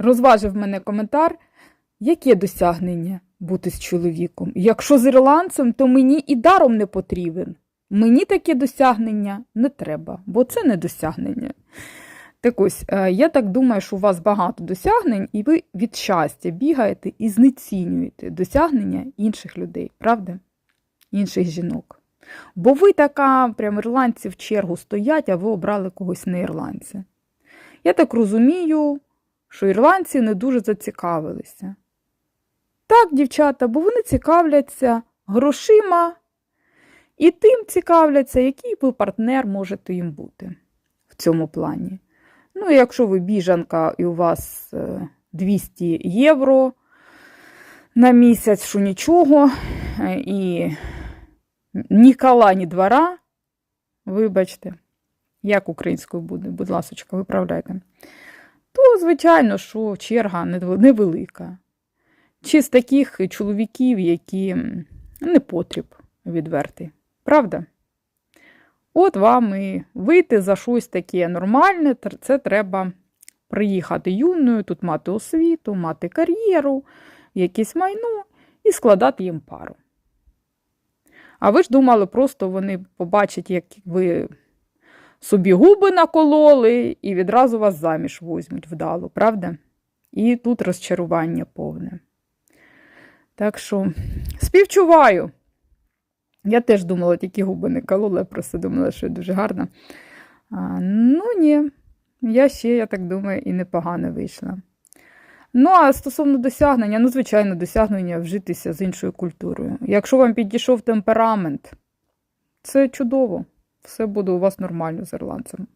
розважив мене коментар, яке досягнення бути з чоловіком. Якщо з ірландцем, то мені і даром не потрібен. Мені таке досягнення не треба, бо це не досягнення. Так ось, е, я так думаю, що у вас багато досягнень, і ви від щастя бігаєте і знецінюєте досягнення інших людей, правда? Інших жінок. Бо ви така, прям ірландці в чергу стоять, а ви обрали когось не ірландця. Я так розумію, що ірландці не дуже зацікавилися. Так, дівчата, бо вони цікавляться грошима і тим цікавляться, який ви партнер можете їм бути в цьому плані. Ну, якщо ви біжанка і у вас е, 200 євро на місяць, що нічого, е, і ні кола, ні двора, вибачте, як українською буде, будь ласочка, виправляйте, звичайно, що черга невелика. Чи з таких чоловіків, які не потріб відвертий. Правда? От вам і вийти за щось таке нормальне, це треба приїхати юною, тут мати освіту, мати кар'єру, якесь майно і складати їм пару. А ви ж думали, просто вони побачать, як ви собі губи накололи, і відразу вас заміж возьмуть вдало, правда? І тут розчарування повне. Так що співчуваю. Я теж думала, тільки губи не колола, я просто думала, що я дуже гарна. А, ну, ні, я ще, я так думаю, і непогано вийшла. Ну, а стосовно досягнення, ну, звичайно, досягнення вжитися з іншою культурою. Якщо вам підійшов темперамент, це чудово. Все буде у вас нормально з ірландцем.